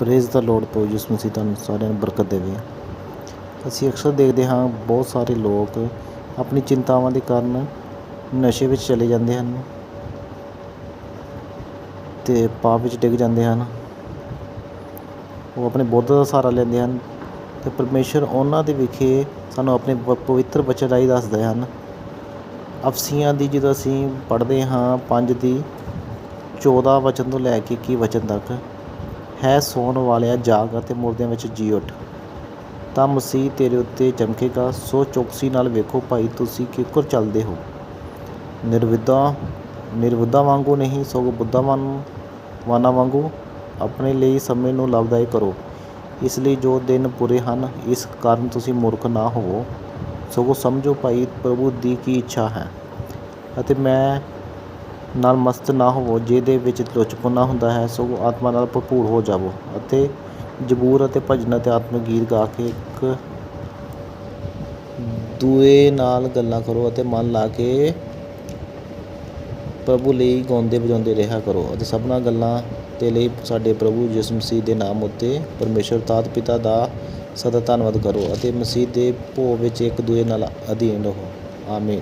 Praise the load ਤੋਂ ਯਿਸੂ ਮਸੀਹ ਤੁਹਾਨੂੰ ਸਾਰਿਆਂ ਨੂੰ ਬਰਕਤ ਦੇਵੇ। ਅਸੀਂ ਅਕਸਰ ਦੇਖਦੇ ਹਾਂ ਬਹੁਤ ਸਾਰੇ ਲੋਕ ਆਪਣੀ ਚਿੰਤਾਵਾਂ ਦੇ ਕਾਰਨ ਨਸ਼ੇ ਵਿੱਚ ਚਲੇ ਜਾਂਦੇ ਹਨ ਅਤੇ ਪਾਪ ਵਿੱਚ ਡਿੱਗ ਜਾਂਦੇ ਹਨ। ਉਹ ਆਪਣੇ ਬੁੱਧ ਦਾ ਸਹਾਰਾ ਲੈਂਦੇ ਹਨ ਅਤੇ ਪਰਮੇਸ਼ਰ ਉਹਨਾਂ ਦੇ ਵਿਖੇ ਸਾਨੂੰ ਆਪਣੇ ਪਵਿੱਤਰ ਬਚਨ ਰਾਹੀਂ ਦੱਸਦੇ ਹਨ। ਅਫਸੀਆਂ ਦੀ ਜਦੋਂ ਅਸੀਂ ਪੜ੍ਹਦੇ ਹਾਂ ਪੰਜ ਦੀ ਚੌਦ੍ਹਾਂ ਵਚਨ ਤੋਂ ਲੈ ਕੇ ਇੱਕੀ ਵਚਨ ਤੱਕ ਹੈ ਸੌਣ ਵਾਲਿਆ ਜਾਗ ਅਤੇ ਮੁਰਦਿਆਂ ਵਿੱਚ ਜੀ ਉੱਠ। ਤਾਂ ਮਸੀਹ ਤੇਰੇ ਉੱਤੇ ਚਮਕੇਗਾ, ਸੋ ਚੌਕਸੀ ਨਾਲ ਵੇਖੋ ਭਾਈ ਤੁਸੀਂ ਕਿੱਕਰ ਚੱਲਦੇ ਹੋ। ਨਿਰਵਿਦਾ ਨਿਰਬੁੱਧਾ ਵਾਂਗੂ ਨਹੀਂ, ਸਗੋਂ ਬੁੱਧਾਵਾਨ ਵਾਨਾਂ ਵਾਂਗੂ ਆਪਣੇ ਲਈ ਸਮੇਂ ਨੂੰ ਲਾਭਦਾਇਕ ਕਰੋ। ਇਸ ਲਈ ਜੋ ਦਿਨ ਬੁਰੇ ਹਨ, ਇਸ ਕਾਰਨ ਤੁਸੀਂ ਮੂਰਖ ਨਾ ਹੋਵੋ। ਸਗੋਂ ਸਮਝੋ ਭਾਈ, ਪ੍ਰਭੂ ਦੀ ਕੀ ਇੱਛਾ ਹੈ। ਅਤੇ ਮੈਂ ਨਾਲ ਮਸਤ ਨਾ ਹੋਵੋ, ਜਿਹਦੇ ਵਿੱਚ ਲੁਚਪੁਣਾ ਹੁੰਦਾ ਹੈ, ਸਗੋਂ ਆਤਮਾ ਨਾਲ ਭਰਪੂਰ ਹੋ ਜਾਵੋ ਅਤੇ ਜ਼ਬੂਰ ਅਤੇ ਭਜਨ ਅਤੇ ਆਤਮਿਕ ਗੀਤ ਗਾ ਕੇ ਇੱਕ ਦੂਏ ਨਾਲ ਗੱਲਾਂ ਕਰੋ ਅਤੇ ਮਨ ਲਾ ਕੇ ਪ੍ਰਭੂ ਲਈ ਗਾਉਂਦੇ ਵਜਾਉਂਦੇ ਰਿਹਾ ਕਰੋ ਅਤੇ ਸਭਨਾਂ ਗੱਲਾਂ ਦੇ ਲਈ ਸਾਡੇ ਪ੍ਰਭੂ ਯਿਸੂ ਮਸੀਹ ਦੇ ਨਾਮ ਉੱਤੇ ਪਰਮੇਸ਼ਰ ਤਾਤ ਪਿਤਾ ਦਾ ਸਦਾ ਧੰਨਵਾਦ ਕਰੋ ਅਤੇ ਮਸੀਹ ਦੇ ਭੋਗ ਵਿੱਚ ਇੱਕ ਦੂਏ ਨਾਲ ਅਧੀਨ ਰਹੋ। ਆਮੀਨ।